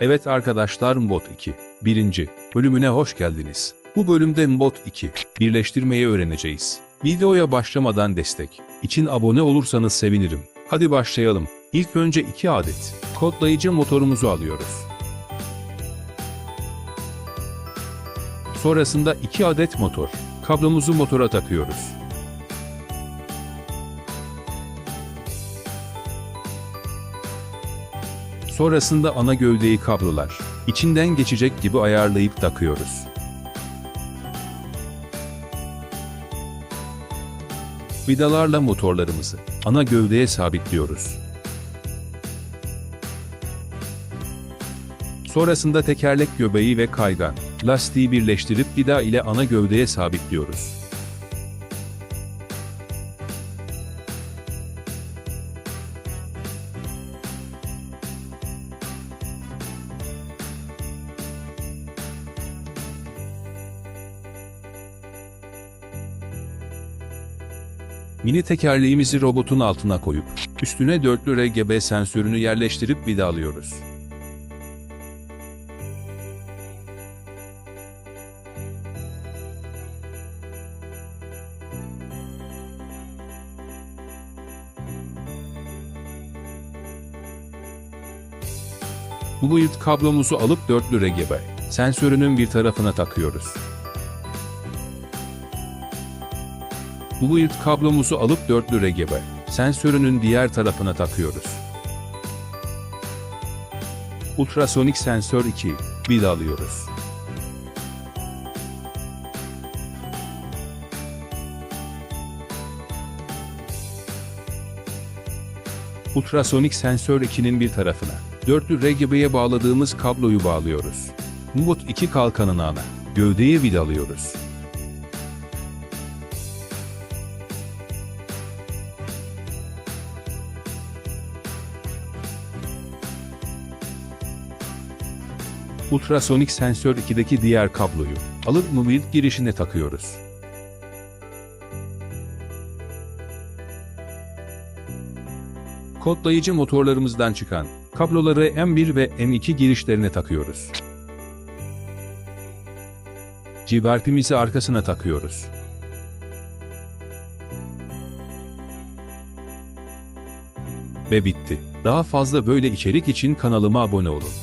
Evet arkadaşlar Mbot 2. Birinci bölümüne hoş geldiniz. Bu bölümde Mbot 2 birleştirmeyi öğreneceğiz. Videoya başlamadan destek için abone olursanız sevinirim. Hadi başlayalım. İlk önce 2 adet kodlayıcı motorumuzu alıyoruz. Sonrasında 2 adet motor kablomuzu motora takıyoruz. Sonrasında ana gövdeyi kablolar içinden geçecek gibi ayarlayıp takıyoruz. Vidalarla motorlarımızı ana gövdeye sabitliyoruz. Sonrasında tekerlek göbeği ve kaygan lastiği birleştirip vida ile ana gövdeye sabitliyoruz. Mini tekerleğimizi robotun altına koyup üstüne dörtlü RGB sensörünü yerleştirip vidalıyoruz. Bu boyut kablomuzu alıp dörtlü RGB sensörünün bir tarafına takıyoruz. Boyut kablomuzu alıp dörtlü RGB sensörünün diğer tarafına takıyoruz. Ultrasonik sensör 2 vidalıyoruz. Ultrasonik sensör 2'nin bir tarafına dörtlü RGB'ye bağladığımız kabloyu bağlıyoruz. Mubot 2 kalkanın ana gövdeye vidalıyoruz. Ultrasonik sensör 2'deki diğer kabloyu alıp mobil girişine takıyoruz. Kodlayıcı motorlarımızdan çıkan kabloları M1 ve M2 girişlerine takıyoruz. Civarpimizi arkasına takıyoruz. Ve bitti. Daha fazla böyle içerik için kanalıma abone olun.